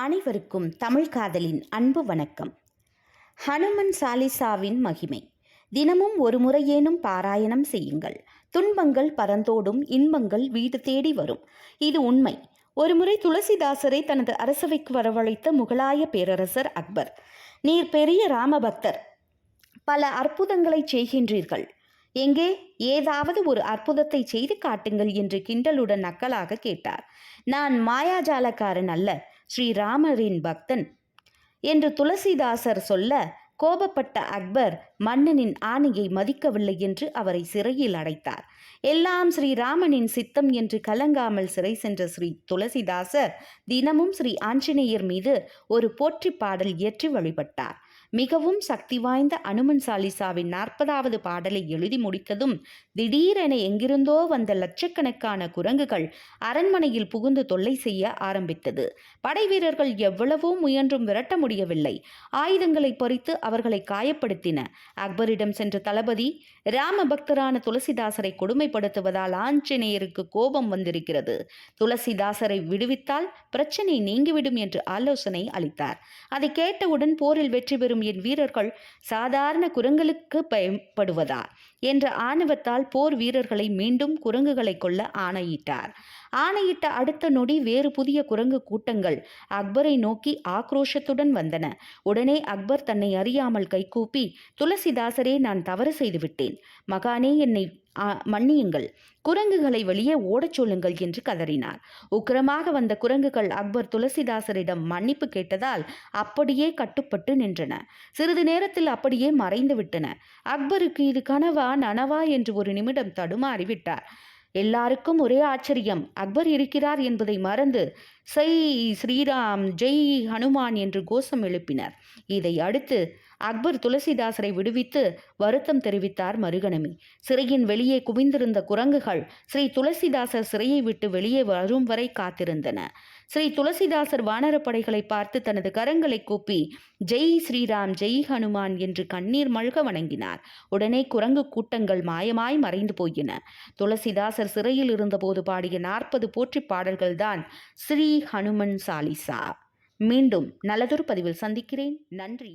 அனைவருக்கும் தமிழ் காதலின் அன்பு வணக்கம். ஹனுமன் சாலிசாவின் மகிமை. தினமும் ஒரு முறையேனும் பாராயணம் செய்யுங்கள். துன்பங்கள் பரந்தோடும் இன்பங்கள் வீடு தேடி வரும். இது உண்மை. ஒருமுறை துளசிதாசரை தனது அரசவைக்கு வரவழைத்த முகலாய பேரரசர் அக்பர். நீர் பெரிய ராமபக்தர். பல அற்புதங்களை செய்கின்றீர்கள். எங்கே? ஏதாவது ஒரு அற்புதத்தை செய்து காட்டுங்கள் என்று கிண்டலுடன் நக்கலாக கேட்டார். நான் மாயாஜாலக்காரன் அல்ல. ஸ்ரீராமரின் பக்தன் என்று துளசிதாசர் சொல்ல கோபப்பட்ட அக்பர் மன்னனின் ஆணையை மதிக்கவில்லை என்று அவரை சிறையில் அடைத்தார். எல்லாம் ஸ்ரீராமனின் சித்தம் என்று கலங்காமல் சிறை சென்ற ஸ்ரீ துளசிதாசர் தினமும் ஸ்ரீ ஆஞ்சநேயர் மீது ஒரு போற்றி பாடல் இயற்றி வழிபட்டார். மிகவும் சக்தி வாய்ந்த அனுமன் சாலிசாவின் நாற்பதாவது பாடலை எழுதி முடித்ததும் திடீரென எங்கிருந்தோ வந்த லட்சக்கணக்கான குரங்குகள் அரண்மனையில் புகுந்து தொல்லை செய்ய ஆரம்பித்தது. படை வீரர்கள் எவ்வளவோ முயன்றும் விரட்ட முடியவில்லை. ஆயுதங்களை பறித்து அவர்களை காயப்படுத்தின. அக்பரிடம் சென்ற தளபதி ராம பக்தரான துளசிதாசரை கொடுமைப்படுத்துவதால் ஆஞ்சநேயருக்கு கோபம் வந்திருக்கிறது. துளசிதாசரை விடுவித்தால் பிரச்சனை நீங்கிவிடும் என்று ஆலோசனை அளித்தார். அதை கேட்டவுடன் போரில் வெற்றி பெறும் என் வீரர்கள் சாதாரண குரங்குகளுக்கு பயப்படுவதா என்ற ஆணவத்தால் போர் வீரர்களை மீண்டும் குரங்குகளை கொள்ள ஆணையிட்டார். ஆணையிட்ட அடுத்த நொடி வேறு புதிய குரங்கு கூட்டங்கள் அக்பரை நோக்கி ஆக்ரோஷத்துடன் வந்தன. உடனே அக்பர் தன்னை அறியாமல் கைகூப்பி துளசிதாசரே நான் தவறு செய்துவிட்டேன். மகானே என்னை மன்னியுங்கள். குரங்குகளை வெளியே ஓடச் சொல்லுங்கள் என்று கதறினார். உக்கிரமாக வந்த குரங்குகள் அக்பர் துளசிதாசரிடம் மன்னிப்பு கேட்டதால் அப்படியே கட்டுப்பட்டு நின்றன. சிறிது நேரத்தில் அப்படியே மறைந்து விட்டன. அக்பருக்கு இது கனவா நனவா என்று ஒரு நிமிடம் தடுமாறிவிட்டார். எல்லாருக்கும் ஒரே ஆச்சரியம். அக்பர் இருக்கிறார் என்பதை மறந்து செய் ஸ்ரீராம் ஜெய் ஹனுமான் என்று கோஷம் எழுப்பினர். இதை அடுத்து அக்பர் துளசிதாசரை விடுவித்து வருத்தம் தெரிவித்தார் மருகணமி சிறையின் வெளியே குவிந்திருந்த குரங்குகள் ஸ்ரீ துளசிதாசர் சிறையை விட்டு வெளியே வரும் வரை காத்திருந்தன. ஸ்ரீ துளசிதாசர் வானரப்படைகளை பார்த்து தனது கரங்களை கூப்பி ஜெய் ஸ்ரீராம் ஜெய் ஹனுமான் என்று கண்ணீர் மல்க வணங்கினார். உடனே குரங்கு கூட்டங்கள் மாயமாய் மறைந்து போயின. துளசிதாசர் சிறையில் இருந்தபோது பாடிய நாற்பது போற்றி பாடல்கள்தான் ஸ்ரீ ஹனுமன் சாலிசா. மீண்டும் நல்லதொரு பதிவில் சந்திக்கிறேன். நன்றி.